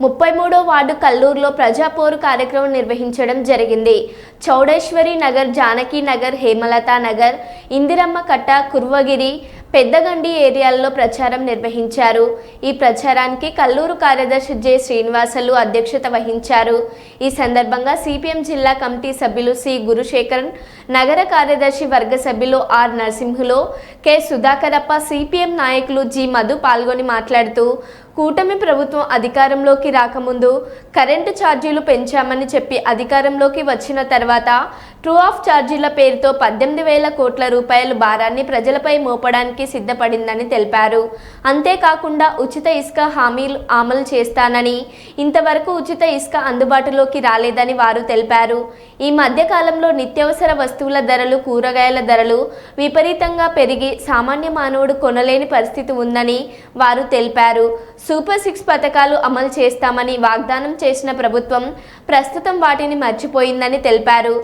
ముప్పై మూడో వార్డు కల్లూరులో ప్రజాపోరు కార్యక్రమం నిర్వహించడం జరిగింది. చౌడేశ్వరి నగర్ జానకి నగర్ హేమలత నగర్ ఇందిరమ్మ కట్ట కుర్వగిరి పెద్దగండి ఏరియాల్లో ప్రచారం నిర్వహించారు. ఈ ప్రచారానికి కల్లూరు కార్యదర్శి జె శ్రీనివాసలు అధ్యక్షత వహించారు. ఈ సందర్భంగా సిపిఎం జిల్లా కమిటీ సభ్యులు సి గురుశేఖరన్ నగర కార్యదర్శి వర్గ సభ్యులు R Narasimhulu K Sudhakarappa CPM నాయకులు జి మధు పాల్గొని మాట్లాడుతూ కూటమి ప్రభుత్వం అధికారంలోకి రాకముందు కరెంటు ఛార్జీలు పెంచామని చెప్పి అధికారంలోకి వచ్చిన తర్వాత ట్రూ ఆఫ్ ఛార్జీల పేరుతో పద్దెనిమిది వేల కోట్ల రూపాయల భారాన్ని ప్రజలపై మోపడానికి సిద్ధపడిందని తెలిపారు. అంతేకాకుండా ఉచిత ఇసుక హామీలు అమలు చేస్తానని ఇంతవరకు ఉచిత ఇసుక అందుబాటులోకి రాలేదని వారు తెలిపారు. ఈ మధ్యకాలంలో నిత్యావసర వస్తువుల ధరలు కూరగాయల ధరలు విపరీతంగా పెరిగి సామాన్య మానవుడు కొనలేని పరిస్థితి ఉందని వారు తెలిపారు. సూపర్ సిక్స్ పథకాలు అమలు చేస్తామని వాగ్దానం చేసిన ప్రభుత్వం ప్రస్తుతం వాటిని మర్చిపోయిందని తెలిపారు.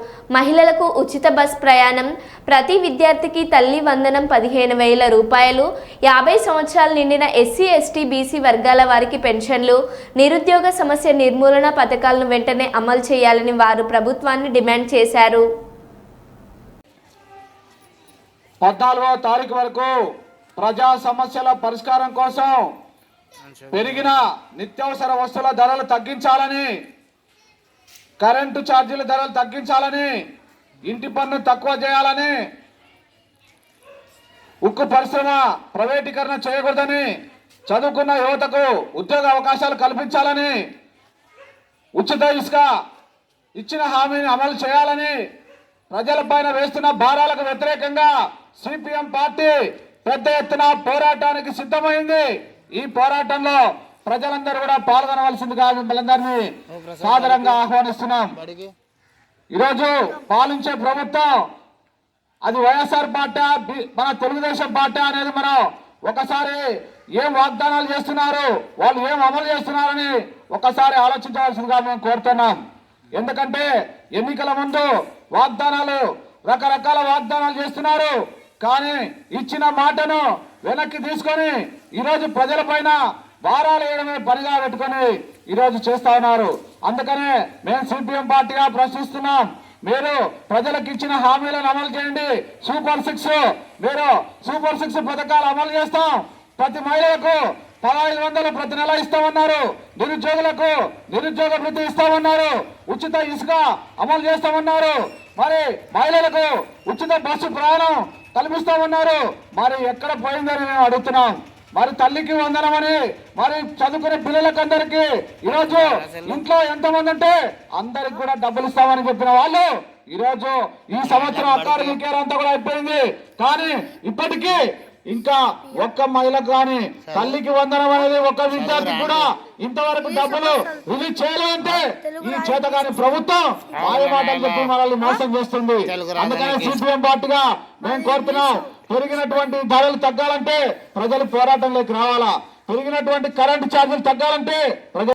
మహిళలకు ఉచిత బస్ ప్రయాణం ప్రతి విద్యార్థికి తల్లి వందనం పదిహేను వేల రూపాయలు యాభై సంవత్సరాలు నిండిన ఎస్సీ ఎస్టీ బీసీ వర్గాల వారికి పెన్షన్లు నిరుద్యోగ సమస్య నిర్మూలన పథకాలను వెంటనే అమలు చేయాలని వారు ప్రభుత్వాన్ని డిమాండ్ చేశారు. పద్నాలుగో తారీఖు వరకు ప్రజా సమస్యల పరిష్కారం కోసం పెరిగిన నిత్యావసర వస్తువుల ధరలు తగ్గించాలని కరెంటు ఛార్జీల ధరలు తగ్గించాలని ఇంటి పన్ను తక్కువ చేయాలని ఉక్కు పరిశ్రమ ప్రైవేటీకరణ చేయకూడదని చదువుకున్న యువతకు ఉద్యోగ అవకాశాలు కల్పించాలని ఉచిత ఇసుక ఇచ్చిన హామీని అమలు చేయాలని ప్రజలపైన వేస్తున్న భారాలకు వ్యతిరేకంగా సిపిఎం పార్టీ పెద్ద ఎత్తున పోరాటానికి సిద్ధమైంది. ఈ పోరాటంలో ప్రజలందరూ కూడా పాల్గొనవలసిందిగా మిమ్మల్ందరినీ సాదరంగా ఆహ్వానిస్తున్నాం. ఈరోజు పాలించే ప్రభుత్వం అది వైఎస్ఆర్ పార్టీ మన తెలుగుదేశం పార్టీ అనేది మనం ఒకసారి ఏం వాగ్దానాలు చేస్తున్నారు వాళ్ళు ఏం అమలు చేస్తున్నారని ఒకసారి ఆలోచించవలసిందిగా మేము కోరుతున్నాం. ఎందుకంటే ఎన్నికల ముందు వాగ్దానాలు రకరకాల వాగ్దానాలు చేస్తున్నారు. కానీ ఇచ్చిన మాటను వెనక్కి తీసుకొని ఈరోజు ప్రజలపైన భారాలు వేయడమే పనిగా పెట్టుకొని ఈరోజు చేస్తా ఉన్నారు. అందుకనే మేము సిపిఎం పార్టీగా ప్రశ్నిస్తున్నాం. మీరు ప్రజలకు ఇచ్చిన హామీలను అమలు చేయండి. సూపర్ సిక్స్ మీరు సూపర్ సిక్స్ పథకాలు అమలు చేస్తాం. ప్రతి మహిళలకు పదహైదు వందలు ప్రతి నెల ఇస్తామన్నారు. నిరుద్యోగులకు నిరుద్యోగ వృత్తి ఇస్తామన్నారు. ఉచిత ఇసుక అమలు చేస్తామన్నారు. మరి మహిళలకు ఉచిత బస్సు ప్రయాణం కల్పిస్తామన్నారు. మరి ఎక్కడ పోయిందని మేము అడుగుతున్నాం. మరి తల్లికి వందనమని మరి చదువుకునే పిల్లలకు అందరికి ఈరోజు ఇంట్లో ఎంతమంది అంటే అందరికి కూడా డబ్బులు ఇస్తామని చెప్పిన వాళ్ళు ఈరోజు ఈ సంవత్సరం అకాడమిక్ ఇయర్ అంతా కూడా అయిపోయింది. కానీ ఇప్పటికీ ఇంకా ఒక్క మహిళకు కానీ తల్లికి వందనం అనేది ఒక్క విద్యార్థి కూడా ఇంతవరకు డబ్బులు రిలీజ్ చేయాలంటే ఈ చేతగాని ప్రభుత్వం మాయ మాటలు చెప్పి మనల్ని మోసం చేస్తుంది. అందుకని సిపిఎం పార్టీగా మేము కోరుతున్నాం పెరిగినటువంటి ధరలు తగ్గాలంటే ప్రజలు పోరాటంలోకి రావాలా? పెరిగినటువంటి కరెంటు ఛార్జీలు తగ్గాలంటే ప్రజలు